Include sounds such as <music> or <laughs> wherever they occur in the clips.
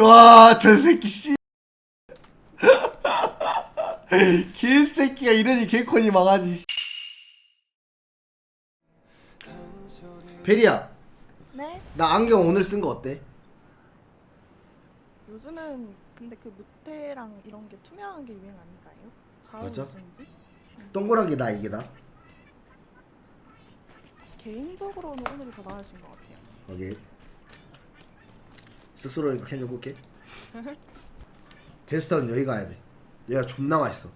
와, 저 새끼 씨. <laughs> 개새끼가 이러니 개콘이 망하지. 씨. 베리야, 네? 나 안경 오늘 쓴 거 어때? 요즘은 근데 그 무태랑 이런 게 투명한 게 유행 아닌가요? 잘 맞아? 어울리시는데? 동그란 게 나 이게 나. 개인적으로는 오늘이 더 나으신 것 같아요. 오케이. 쑥스러우니까 캔좀 볼게. 테스터는 여기 가야 돼. 얘가 존나 맛있어.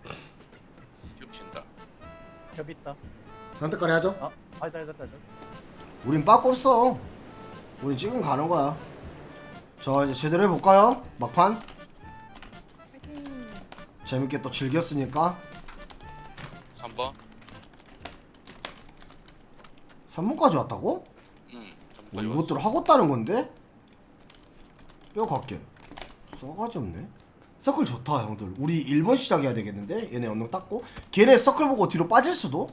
겹친다. 겹 있다. 선택까지 하죠? 아, 아니다, 아니다, 아니다. 우린 빠꾸 없어. 우린 지금 가는 거야. 자 이제 제대로 해볼까요? 막판 파이팅! 재밌게 또 즐겼으니까 3번. 3문까지 왔다고? 응. 뭐 이것들을 하고 따는 건데? 뼈 갈게. 싸가지 없네. 서클 좋다 형들. 우리 1번 시작해야 되겠는데? 얘네 언능 닦고 걔네 서클 보고 뒤로 빠질 수도?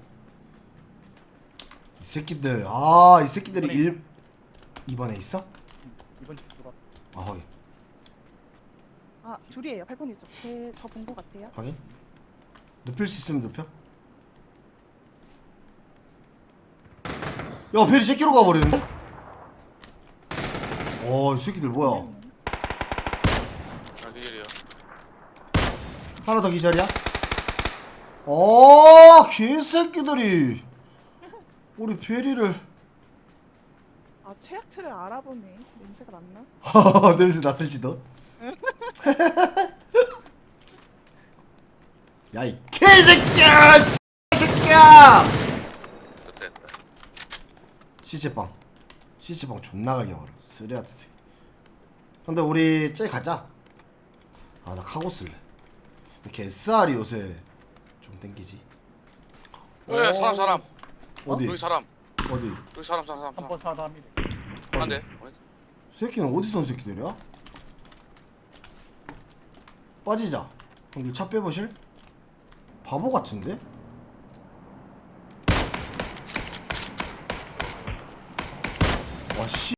이 새끼들 아 이 새끼들이 1 2번에 있어? 이번 주 돌아. 아 확인 아 둘이에요. 팔콘이죠. 제저 본것 같아요. 확인 눕힐 수 있으면 눕혀 야 베리 새끼로 가버리는데? 어이 새끼들 뭐야 아, 기절이야. 하나 더 기절이야? 어 개새끼들이. 우리 베리를. 아 최악체를 알아보네. 냄새가 났나? <laughs> 냄새 났을지도 <laughs> 야 이 개새끼야! 개새끼야! 됐다. 시체빵. 시체빵 존나 가게 와라. 쓰레하트 새끼. 근데 우리 쟤 가자. 아 나 카고 쓸래 이렇게 SR이 요새 좀 땡기지 에, 사람, 사람. 어디 여기 사람. 어디 여기 사람, 사람, 사람. 한번 사람이. 안 돼. 새끼는 어디서 온 새끼들이야? 빠지자 형들 차 빼보실? 바보 같은데? 와 씨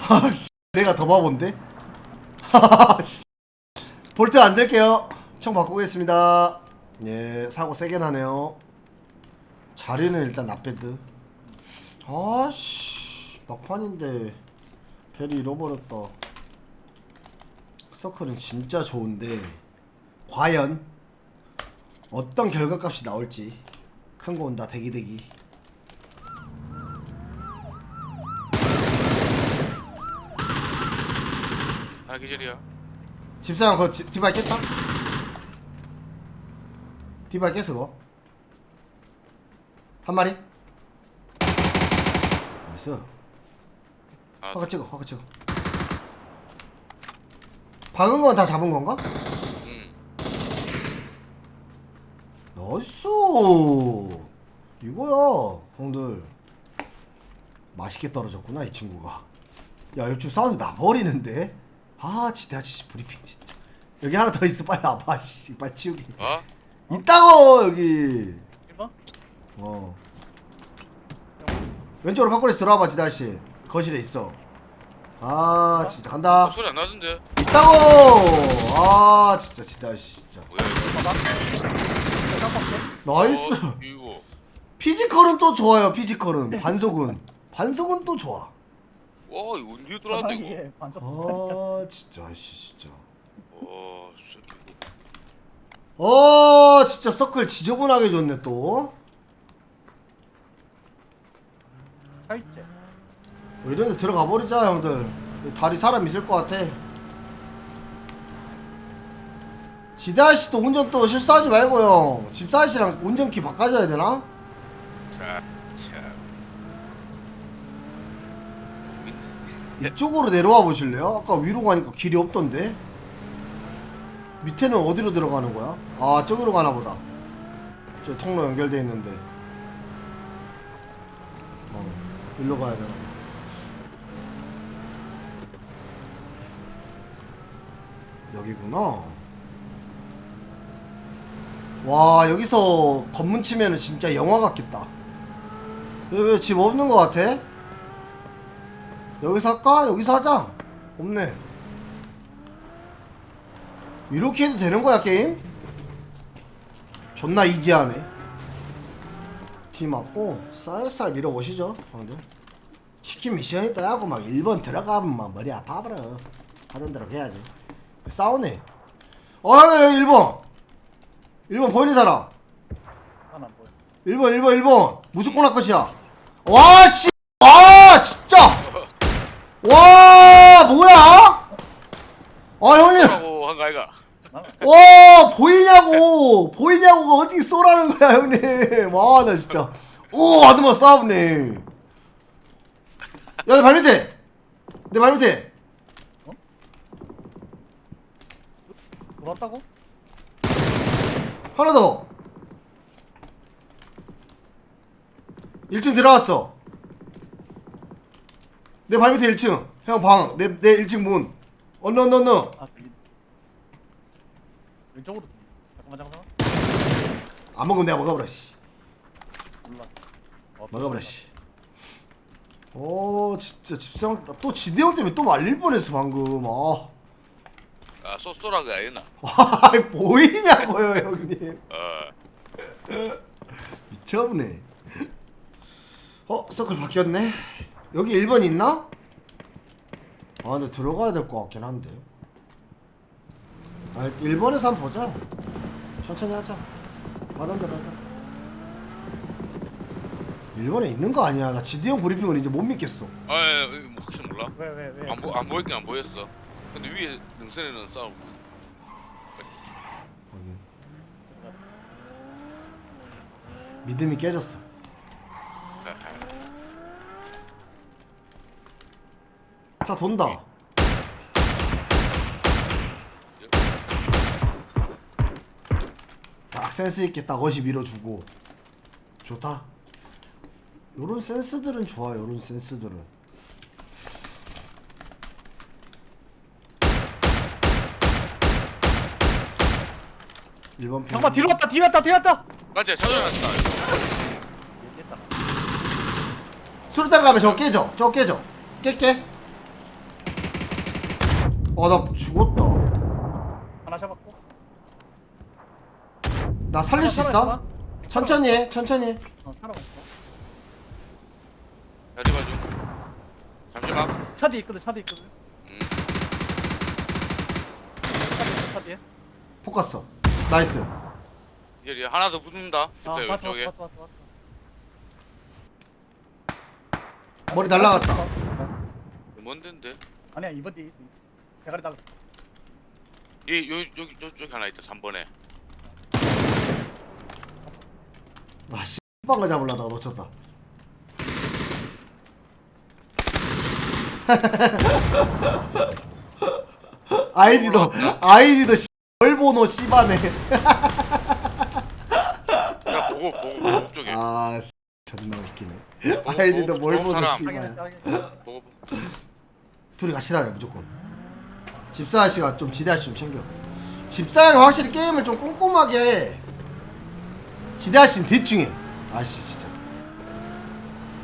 하 씨 <laughs> 내가 더 바본데? <laughs> 하씨 볼트 안 될게요. 청 바꾸겠습니다. 예 사고 세게 나네요. 자리는 일단 나빼드. 아씨 막판인데 벨이 잃어버렸다. 서클은 진짜 좋은데 과연 어떤 결과값이 나올지 큰 거 온다 대기 대기. 하나 기절이야. 집사람 그거 집, 디바이 깼다? 디바이 깼어 그거? 한 마리? 나이스. 하나 화가 찍어 화가 찍어. 박은 건 다 잡은 건가? 응. 나이스. 이거야 형들. 맛있게 떨어졌구나 이 친구가. 야 옆집 사운드 나버리는데 아 진짜 진짜 브리핑 진짜. 여기 하나 더 있어 빨리 와봐 씨 빨리 치우기 어? 있다고 여기. 1번? 어. 왼쪽으로 밖으로 들어와봐 지다씨. 거실에 있어. 아 진짜 어, 간다. 소리 안 나던데. 있다고! 아 진짜 지다씨 진짜. 뭐야, 이거. 깜빡해. 나이스. 어, 이거. 피지컬은 또 좋아요 피지컬은. 반속은. 반속은 또 좋아 와, 이거 언제 들어왔는데, 이거. 반석. 아 진짜 씨 진짜 와, 새끼. 어 진짜 서클 지저분하게 줬네 또 살째. 뭐 이런 데 들어가 버리자 형들 다리 사람 있을 것 같아 지다씨도 운전 또 실수하지 말고 형 집사씨랑 운전키 바꿔줘야 되나? 자, 참. 여기 있네. 이쪽으로 내려와 보실래요? 아까 위로 가니까 길이 없던데 밑에는 어디로 들어가는 거야? 아 저기로 가나 보다 저 통로 연결돼 있는데 어 일로 가야 되나 봐. 여기구나 와 여기서 검문 치면은 진짜 영화 같겠다 왜 집 없는 거 같아? 여기서 할까? 여기서 하자. 없네. 이렇게 해도 되는 거야 게임? 존나 이지하네. 팀 맞고 쌀쌀 밀어보시죠 형들. 치킨 미션 있다 하고 막 1번 들어가면 막 머리 아파버려. 하던 대로 해야지. 싸우네. 어 여기 1번 1번 보이는 사람? 하나 안 보여. 1번 1번 1번 무조건 아컷이야. 와 씨! 와 진짜 와 뭐야? 아 형님. 라고 한거 아이가? 와 보이냐고. 보이냐고가 어떻게 쏘라는 거야 형님. 와 나 진짜. 오 아드마 싸우네. 야내 발밑에. 내 발밑에. 돌았다고? 하나 더. 1층 들어갔어 내 발 밑에 1층. 형 방 내 내 1층 문. 언너 언너 언너. 아 들린 왼쪽으로 잠깐만 잠깐만. 안 먹으면 내가 먹어버려 씨. 몰라. 어, 먹어버려 씨. 오 진짜 집상 또 지대형 때문에 또 말릴 뻔했어 방금. 아. 아 쏘쏘라가 아니나. 와, 보이냐고요 형님. 어. 미쳐보네. 어 서클 바뀌었네 여기 1번 있나? 아 근데 들어가야 될 것 같긴 한데. 아 1번에서 한번 보자. 천천히 하자. 하던 대로 하자 1번에 있는 거 아니야? 나 지대형 브리핑을 이제 못 믿겠어. 아 예, 예, 뭐 혹시 몰라? 왜 왜 왜? 안, 보, 안 보였긴 안 보였어. 근데 위에 능선에는 싸우고. 확인. 믿음이 깨졌어 자 돈다. 딱 센스 있게 딱 어시 밀어주고. 좋다. 요런 센스들은 좋아 요런 센스들은. 일번 잠깐만 뒤로 왔다 뒤로 왔다 뒤로 왔다! 맞지 찾아놨다. 수류탄 가면 저거 깨져 저거 깨져. 깰게 어나 죽었다. 하나 잡았고. 나 살릴 수 있어? 천천히 해 천천히 해. 어 살아봤어. 자리 봐줘. 잠시만. 차 뒤에 있거든 차 뒤에 있거든. 음. 차 뒤에 차 뒤에. 포커스 나이스. 이제 하나 더 붙는다. 아 그때 봤어 왼쪽에. 봤어 봤어 봤어. 머리 날라갔다. 뭔 데인데? 아니야 이번 뒤에 있어 대가리 달라. 이 여기 여기 저쪽에 하나 있다 3번에. 아씨 빵가 잡으려다가 놓쳤다. <laughs> 아이디도 아이디도 씨, 얼보노 씨바네. 야 보고 보고 보고 쪽에. 아 씨, 존나 웃기네. 보고, 아이디도 보고, 뭘 보고 보노 사람. 씨발 보고 보고. 둘이 같이 다녀 무조건 집사 아씨가 좀 지대 아씨 좀 챙겨. 집사 형이 확실히 게임을 좀 꼼꼼하게 해. 지대 아씨는 대충 해. 아씨 진짜.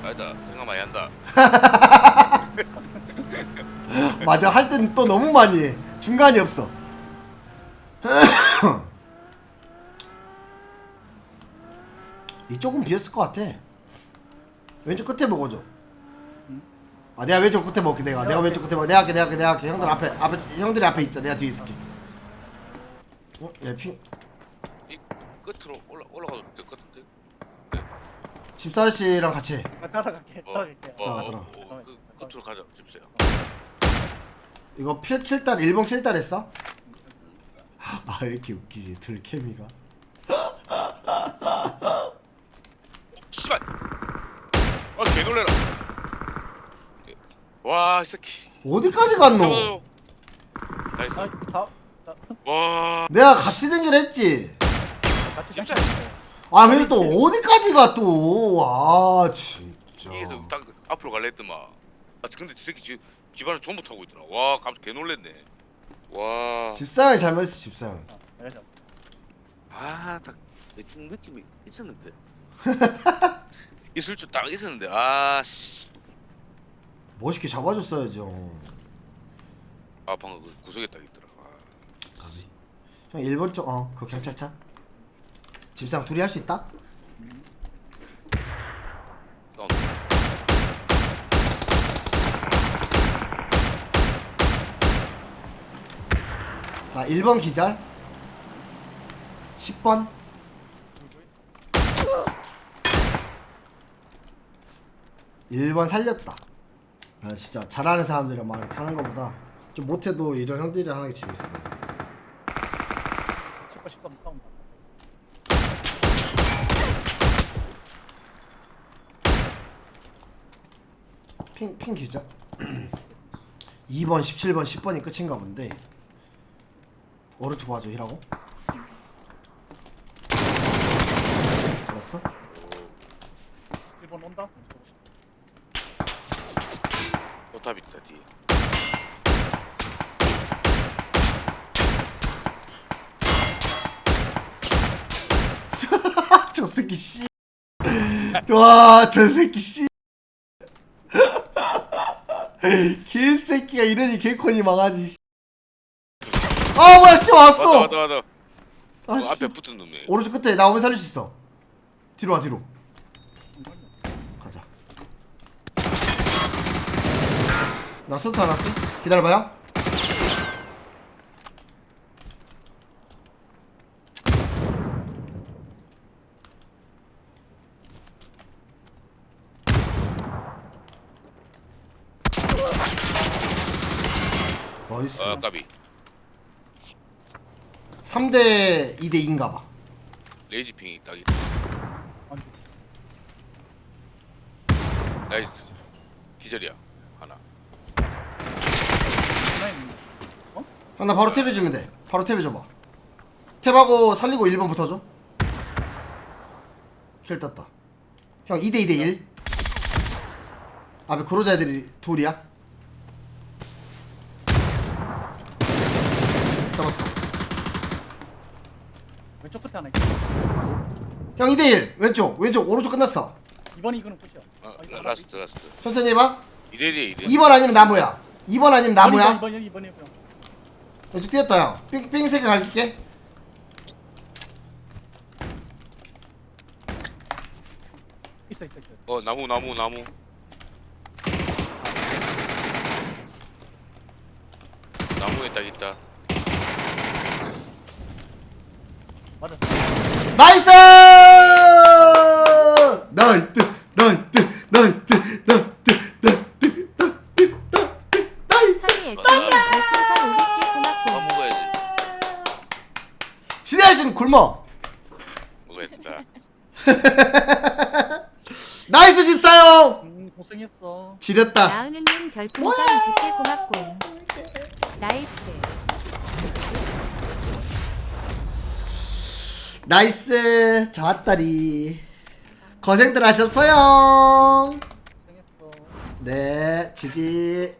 아니다. 생각 많이 한다. <laughs> 맞아. 할 땐 또 너무 많이 해. 중간이 없어. <clears throat> 이쪽은 비었을 것 같아. 왼쪽 끝에 먹어줘 아 내가 왼쪽 끝에 먹게 내가. 내가 왼쪽 끝에 먹 내가 할게 내가 할게 내가 할게. 형들 앞에 앞에 형들이 앞에 있자. 내가 뒤에 있을게. 어? 얘 핑. 이 끝으로 올라 올라가도 될 것 같은데? 집사 아저씨랑 같이 해. 아, 따라갈게. 어, 따라갈게. 어, 어, 따라가더라. 어, 그 끝으로 가자. 집사야 이거 필 킬달 일본 킬달 했어? 아 왜 이렇게 웃기지 들케미가? 씨발! 아 개놀래라 와이 새끼. 어디까지 갔노? 잡아줘. 나이스. 아, 다, 다, 와. 내가 같이 den기를 같이 진짜? 아 근데 또 어디까지 가 또? 아 진짜. 이에서 딱 앞으로 갈래 했더만. 아 근데 저 새끼 지금 집안을 전부 타고 있더라. 와 깜짝 개 놀랬네. 와. 집사람이 잘못했어 집사람. 아, 내가 잡 아딱 대충 느낌이 있었는데? <laughs> 있을 줄 딱 있었는데. 아 씨 멋있게 잡아줬어야죠. 아 방금 그 구석에 딱 있더라. 아, 형 1번 쪽 어 그 경찰차? 집사람 둘이 할 수 있다? 다운 나 1번 기절. 10번. 일번 살렸다 아 진짜 잘하는 사람들이랑 막 이렇게 하는 것보다 좀 못해도 이런 형들이랑 하는 게 재밌어 나. 10번 10번 싸운다 핑, 핑 기절 2번 17번 10번이 끝인가 본데 오른쪽 봐줘 히라고 잡았어? 1번 온다 포탑 있다 뒤에 <laughs> 저 새끼 씨. 와, 저 새끼 씨. <laughs> 개새끼가 이러니 개콘이 망하지. 씨. 아 뭐야 씨 왔어. 맞다 맞다 아, 그 씨. 앞에 붙은 놈이 오른쪽 끝에 나 오면 살릴 수 있어. 뒤로 와 뒤로. 가자. 나 하나 할게. 기다려봐요. 나이스. 아 까비 3대 2대 2인가 봐. 레이지핑이 딱 있다 아니 나이스 기절이야 하나 하나 있는데 형 나 바로 탭 해주면 돼. 바로 탭 해줘봐. 탭하고 살리고 1번 붙어줘. 킬 땄다. 형 2대 2대 1 앞에 그로자 애들이 둘이야? 잡았어. 왼쪽 끝에 하나 있어. 형 2대 1 왼쪽. 왼쪽. 오른쪽 끝났어. 2번 이거는 끝이야. 아, 아, 이거 라스트 라스트. 천천히 해봐. 이래리에 이래 2번 아니면 나무야. 2번 아니면 나무야. 2번 2번 2번 왼쪽 뛰었다 형. 삥, 삥색을 갈길게. 있어 있어 있어. 어 나무 나무 나무. 나무에 딱 있다. 맞아. 나이스! 나이트 나이트 나이트 나이트 나이트 나이트 나이트 천이 SN 별풍선 500개 밥 고맙고 먹어야지 시대하신 굶어 먹어야겠다 나이스 집사용 음 고생했어. 지렸다. 나은우님 별풍선 100개 고맙고. 나이스. 나이스. 좋았다리. 고생들 하셨어요. 고생했어. 네 지지